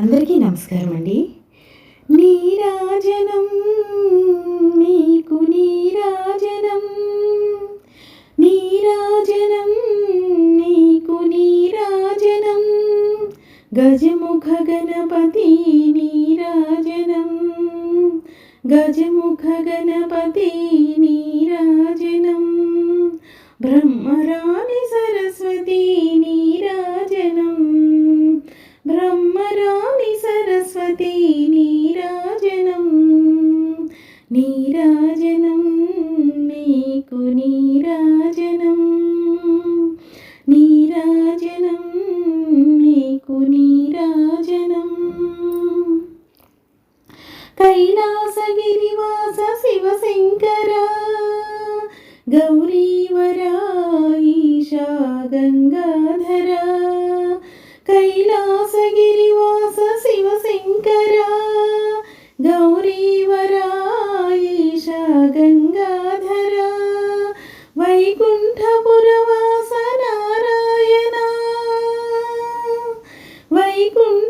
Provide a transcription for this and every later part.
అందరికీ నమస్కారం అండి. నీరాజనం నీకు నీరాజనం నీరాజనం నీకు నీరాజనం గజముఖ గణపతి నీరాజనం గజముఖ గణపతి నీరాజనం బ్రహ్మరాణి సరస్వతి నీరా కైలాసగిరివాస శివశంకర గౌరీవర ఈశా గంగాధర కైలాసగిరివాస శివశంకర గౌరీవర ఈశా గంగాధర వైకుంఠపురవాస నారాయణ వైకుంఠ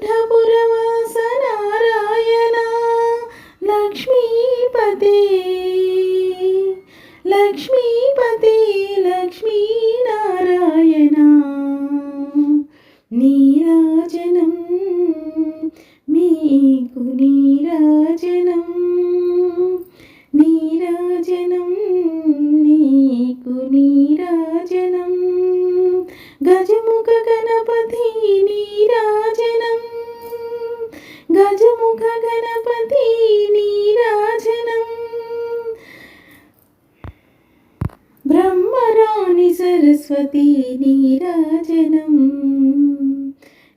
లక్ష్మీపతి లక్ష్మీనారాయణ నీరాజనం మీకు నీరాజనం. నీరాజనం నీకు నీరాజనం. గజము సరస్వతి నీరాజనం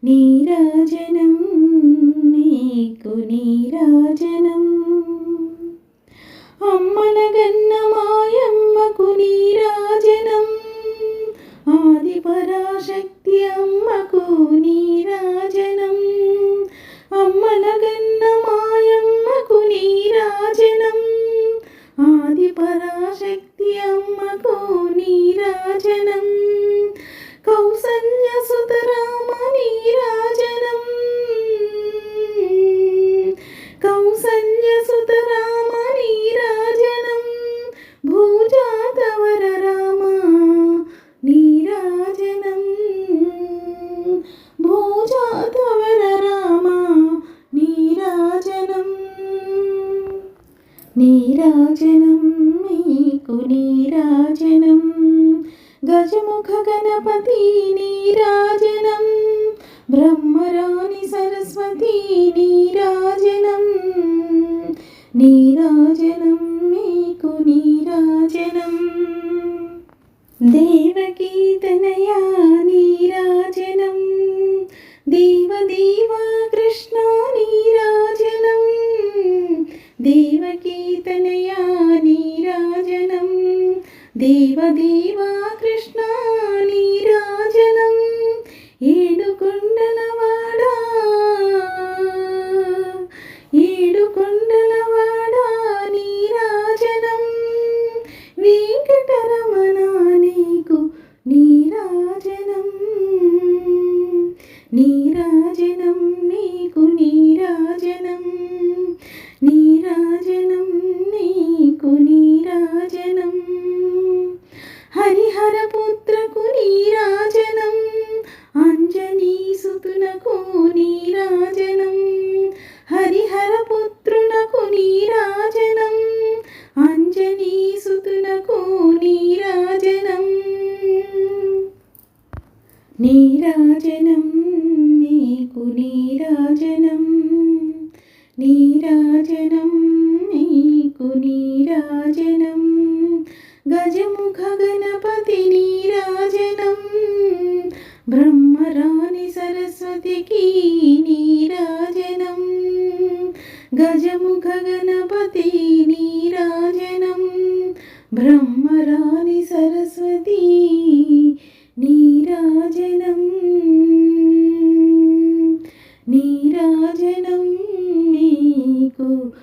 నీరాజనం నీకు నీరాజనం. అమ్మల గన్న మాయమ్మకు నీరాజనం ఆది పరాశక్తి అమ్మకు నీరాజనం. అమ్మల గన్న మాయమ్మకు నీరాజనం ఆది పరాశక్తి నీరాజనం మీకు నీరాజనం. గజముఖ గణపతి నీరాజనం. బ్రహ్మరాణి సరస్వతి నీరాజనం. నీరాజనం మీకు నీరాజనం. దేవకీ నీరాజనం. దేవదేవా దేవదేవా కృష్ణ నీరాజనం ఏడు కొండలవాడా ఏడు కొండలవాడా నీరాజనం. వెంకటరమణ నీకు నీరాజనం నీరాజనం. నీరాజనం నీకు నీరాజనం. గజముఖ గణపతి నీరాజనం. బ్రహ్మరాణి సరస్వతికి నీరాజనం. గజముఖ గణపతి నీరాజనం. బ్రహ్మ ooh,